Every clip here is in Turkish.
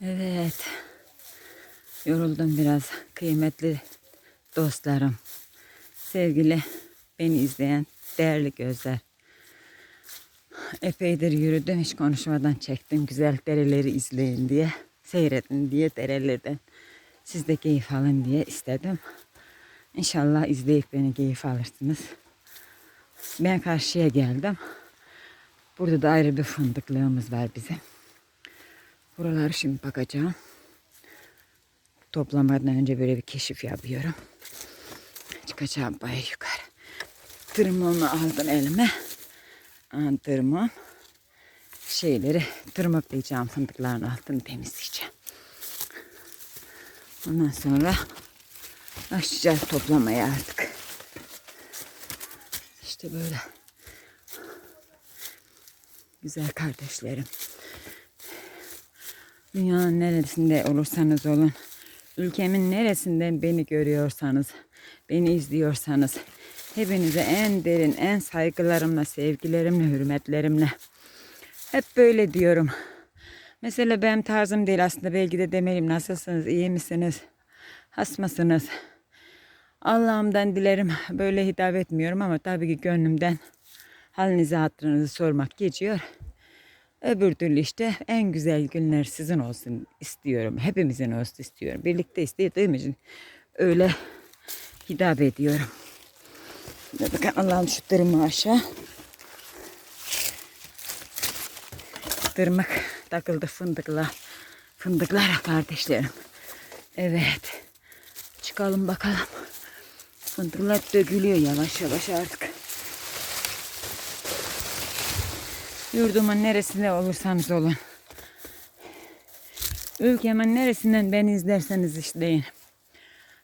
Evet. Yoruldum biraz kıymetli dostlarım. Sevgili beni izleyen değerli gözler. Epeydir yürüdüm hiç konuşmadan çektim. Güzel dereleri izleyin diye, seyredin diye derelerden. Siz de keyif alın diye istedim. İnşallah izleyip beni keyif alırsınız. Ben karşıya geldim. Burada da ayrı bir fındıklığımız var bizim. Buraları şimdi bakacağım. Toplamadan önce böyle bir keşif yapıyorum. Çıkacağım bayağı yukarı. Tırmığımı aldım elime. Tırmığım. Şeyleri tırmıklayacağım fındıkların altını temizleyeceğim. Ondan sonra başlayacağız toplamaya artık. İşte böyle. Güzel kardeşlerim. Dünyanın neresinde olursanız olun, ülkemin neresinden beni görüyorsanız, beni izliyorsanız, hepinize en derin, en saygılarımla, sevgilerimle, hürmetlerimle hep böyle diyorum. Mesela benim tarzım değil aslında belki de demeliyim. Nasılsınız, iyi misiniz, has mısınız? Allah'ımdan dilerim böyle hitap etmiyorum ama tabii ki gönlümden halinizi hatırınızı sormak geçiyor. Öbür türlü işte en güzel günler sizin olsun istiyorum. Hepimizin olsun istiyorum. Birlikte istediğim için öyle hitap ediyorum. Bakın Allah'ım şu tırmığı aşağı. Tırmık takıldı fındıkla. Fındıklara kardeşlerim. Evet. Çıkalım bakalım. Fındıklar dökülüyor yavaş yavaş artık. Yurdumun neresinde olursanız olun. Ülkemin neresinden beni izlerseniz izleyin.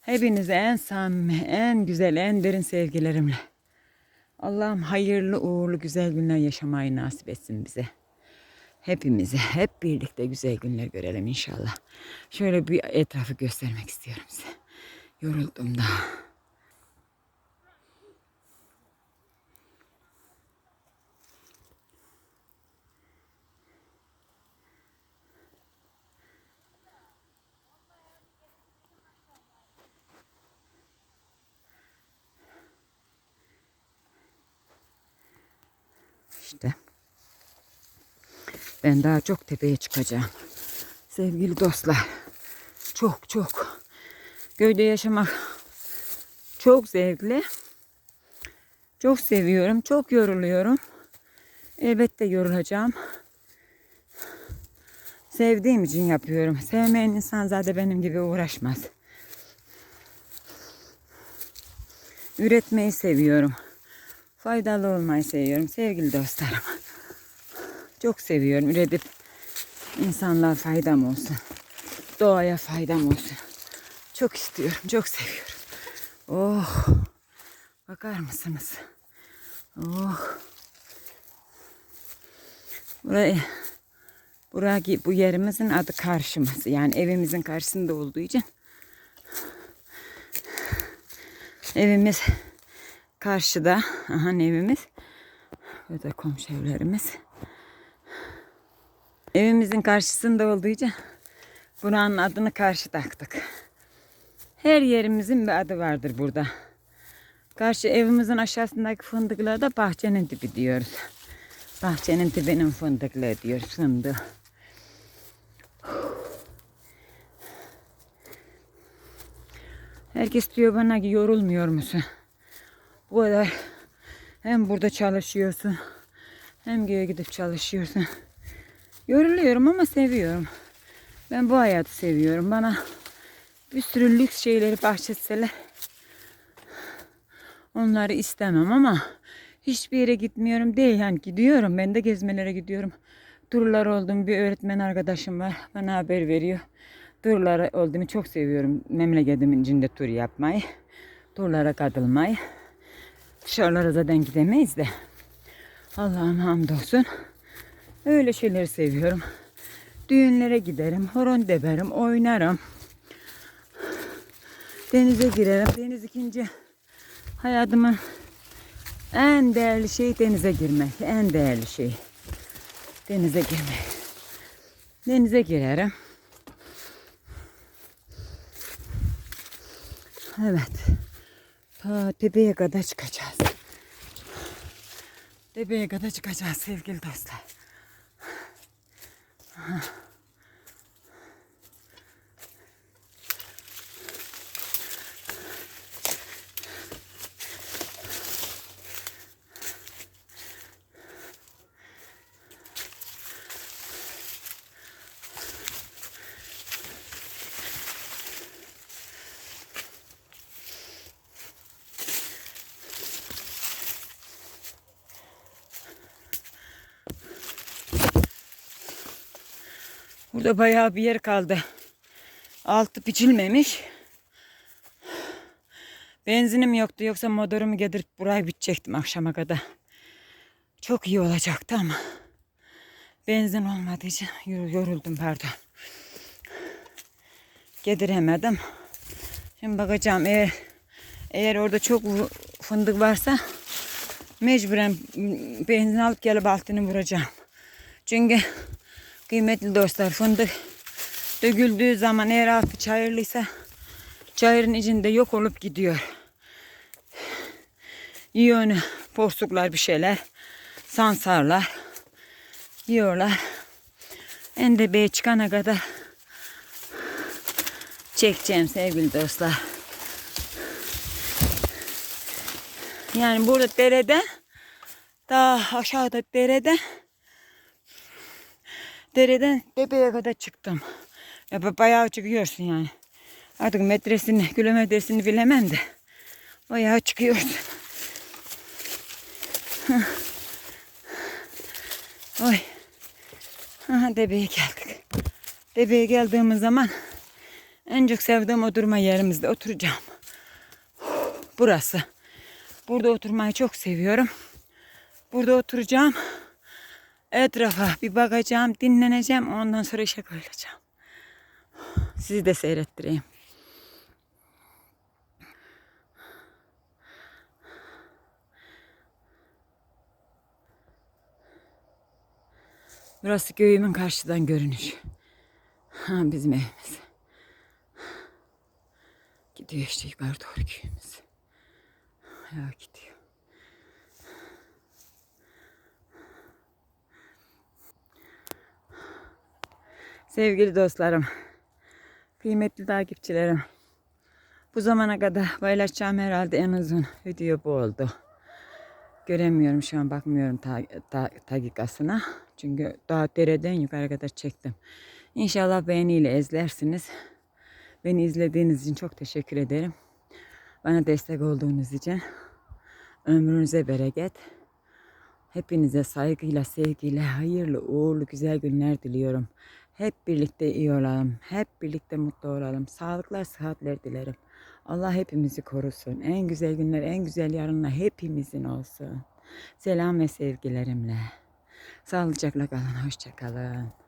Hepinize en samimi, en güzel, en derin sevgilerimle. Allah'ım hayırlı, uğurlu, güzel günler yaşamayı nasip etsin bize. Hepimize, hep birlikte güzel günler görelim inşallah. Şöyle bir etrafı göstermek istiyorum size. Yoruldum da. Ben daha çok tepeye çıkacağım. Sevgili dostlar. Çok çok. Köyde yaşamak çok zevkli. Çok seviyorum. Çok yoruluyorum. Elbette yorulacağım. Sevdiğim için yapıyorum. Sevmeyen insan zaten benim gibi uğraşmaz. Üretmeyi seviyorum. Faydalı olmayı seviyorum sevgili dostlarım. Çok seviyorum üretip insanlığa faydam olsun. Doğaya faydam olsun. Çok istiyorum, çok seviyorum. Oh. Bakar mısınız? Oh. Burayı Buraki bu yerimizin adı karşımız. Yani evimizin karşısında olduğu için evimiz karşıda. Aha evimiz. Burada komşu evlerimiz. Evimizin karşısında olduğu için buranın adını karşı taktık. Her yerimizin bir adı vardır burada. Karşı evimizin aşağısındaki fındıklara da bahçenin dibi diyoruz. Bahçenin dibinin fındıklığı diyoruz fındığı. Herkes diyor bana ki yorulmuyor musun? Bu kadar hem burada çalışıyorsun hem göğe gidip çalışıyorsun. Yoruluyorum ama seviyorum. Ben bu hayatı seviyorum. Bana bir sürü lüks şeyleri bahşetseler onları istemem ama hiçbir yere gitmiyorum değil. Yani gidiyorum. Ben de gezmelere gidiyorum. Turlar oldum. Bir öğretmen arkadaşım var. Bana haber veriyor. Turlara olduğumu çok seviyorum. Memleketimin içinde tur yapmayı. Turlara katılmayı. Dışarılara zaten gidemeyiz de. Allah'ım hamdolsun. Öyle şeyleri seviyorum. Düğünlere giderim, horon deberim, oynarım. Denize girerim. Deniz ikinci hayatımın En değerli şey denize girmek. En değerli şey. Denize girmek. Denize girerim. Evet. Ta tepeye kadar çıkacağız. Tepeye kadar çıkacağız sevgili dostlar. Uh-huh. Burada bayağı bir yer kaldı. Altı biçilmemiş. Benzinim yoktu yoksa motorumu getirip burayı bitecektim akşama kadar. Çok iyi olacaktı ama benzin olmadığı için yor- yoruldum pardon. Getiremedim. Şimdi bakacağım eğer eğer orada çok fındık varsa mecburen benzin alıp gelip altını vuracağım. Çünkü kıymetli dostlar fındık döküldüğü zaman eğer altı çayırlıysa çayırın içinde yok olup gidiyor. Yiyor onu porsuklar bir şeyler. Sansarlar. Yiyorlar. Endebe'ye çıkana kadar çekeceğim sevgili dostlar. Yani burada derede daha aşağıda derede dereden tepeye kadar çıktım. Ya ba- bayağı çıkıyorsun yani. Artık metresini, kilometresini bilemem de. Bayağı çıkıyorsun. Oy. Aha debeye geldik. Debeye geldiğimiz zaman en çok sevdiğim oturma yerimizde oturacağım. Burası. Burada oturmayı çok seviyorum. Burada oturacağım. Etrafa bir bakacağım, dinleneceğim. Ondan sonra işe koyulacağım. Sizi de seyrettireyim. Burası köyümün karşıdan görünüş. Ha, bizim evimiz. Gidiyor işte yukarı doğru köyümüz. Ya gidiyor. Sevgili dostlarım, kıymetli takipçilerim. Bu zamana kadar paylaşacağım herhalde en uzun video bu oldu. Göremiyorum şu an bakmıyorum ta, ta, dakikasına. Çünkü daha dereden yukarı kadar çektim. İnşallah beğeniyle izlersiniz. Beni izlediğiniz için çok teşekkür ederim. Bana destek olduğunuz için. Ömrünüze bereket. Hepinize saygıyla, sevgiyle, hayırlı, uğurlu, güzel günler diliyorum. Hep birlikte iyi olalım. Hep birlikte mutlu olalım. Sağlıklar, sıhhatler dilerim. Allah hepimizi korusun. En güzel günler, en güzel yarınlar hepimizin olsun. Selam ve sevgilerimle. Sağlıcakla kalın, hoşça kalın.